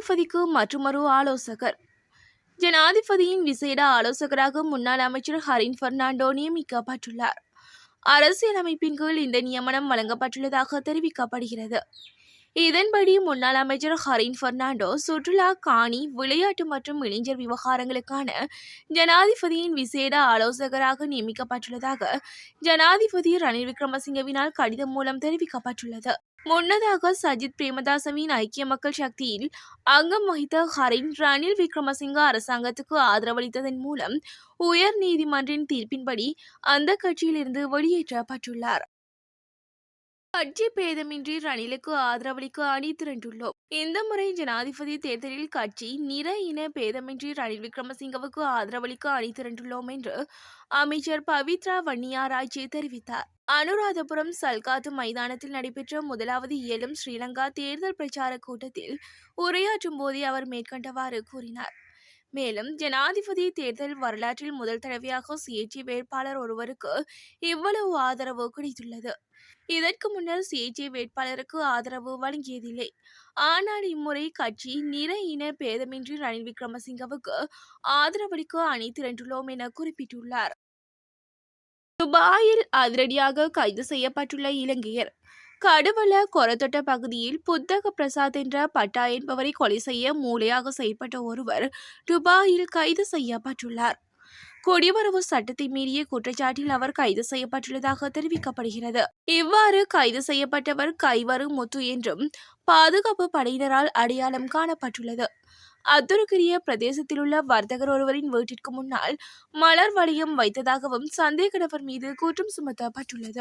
ஜனாதிபதிக்கு மற்றுமொரு ஆலோசகர். ஜனாதிபதியின் விசேட ஆலோசகராக முன்னாள் அமைச்சர் ஹரின் பெர்னாண்டோ நியமிக்கப்பட்டுள்ளார். அரசியலமைப்பின் கீழ் இந்த நியமனம் வழங்கப்பட்டுள்ளதாக தெரிவிக்கப்படுகிறது. இதன்படி முன்னாள் அமைச்சர் ஹரின் பெர்னாண்டோ சுற்றுலா காணி விளையாட்டு மற்றும் இளைஞர் விவகாரங்களுக்கான ஜனாதிபதியின் விசேட ஆலோசகராக நியமிக்கப்பட்டுள்ளதாக ஜனாதிபதி ரணில் விக்ரமசிங்கவினால் கடிதம் மூலம் தெரிவிக்கப்பட்டுள்ளது. முன்னதாக சஜித் பிரேமதாசவின் ஐக்கிய மக்கள் சக்தியில் அங்கம் வகித்த ஹரின் ரணில் விக்ரமசிங்க அரசாங்கத்துக்கு ஆதரவளித்ததன் மூலம் உயர் நீதிமன்றின் தீர்ப்பின்படி அந்த கட்சியிலிருந்து வெளியேற்றப்பட்டுள்ளார். கட்சி பேதமின்றி ரணிலுக்கு ஆதரவளிக்க அணி திரண்டுள்ளோம். இந்த முறை ஜனாதிபதி தேர்தலில் கட்சி நிற இன பேதமின்றி ரணில் விக்ரமசிங்கவுக்கு ஆதரவளிக்க அணி திரண்டுள்ளோம் என்று அமைச்சர் பவித்ரா வன்னியாராய்ச்சி தெரிவித்தார். அனுராதபுரம் சல்காத்து மைதானத்தில் நடைபெற்ற முதலாவது இயலும் ஸ்ரீலங்கா தேர்தல் பிரச்சார கூட்டத்தில் உரையாற்றும் போதே அவர் மேற்கண்டவாறு கூறினார். மேலும் ஜனாதிபதி தேர்தல் வரலாற்றில் முதல் தடவையாக சுயேட்சை வேட்பாளர் ஒருவருக்கு இவ்வளவு ஆதரவு கிடைத்துள்ளது. இதற்கு முன்னர் சுயேட்சை வேட்பாளருக்கு ஆதரவு வழங்கியதில்லை. ஆனால் இம்முறை கட்சி நிற இன பேதமின்றி ரணில் விக்ரமசிங்கவுக்கு ஆதரவளிக்க அணி திரண்டுள்ளோம் என குறிப்பிட்டுள்ளார். துபாயில் அதிரடியாக கைது செய்யப்பட்டுள்ள இலங்கையர் கடுவல கொரத்தொட்ட பகுதியில் புத்தக பிரசாத் என்ற பட்டா என்பவரை கொலை செய்ய மூளையாக செயல்பட்ட ஒருவர் துபாயில் கைது செய்யப்பட்டுள்ளார். குடிவரவு சட்டத்தை மீறிய குற்றச்சாட்டில் அவர் கைது செய்யப்பட்டுள்ளதாக தெரிவிக்கப்படுகிறது. இவ்வாறு கைது செய்யப்பட்டவர் கைவரு முத்து என்றும் பாதுகாப்பு படையினரால் அடையாளம் காணப்பட்டுள்ளது. அத்துருக்கிரிய பிரதேசத்தில் உள்ள வர்த்தகர் ஒருவரின் வீட்டிற்கு முன்னால் மலர் வளையம் வைத்ததாகவும் சந்தேக நபர் மீது குற்றம் சுமத்தப்பட்டுள்ளது.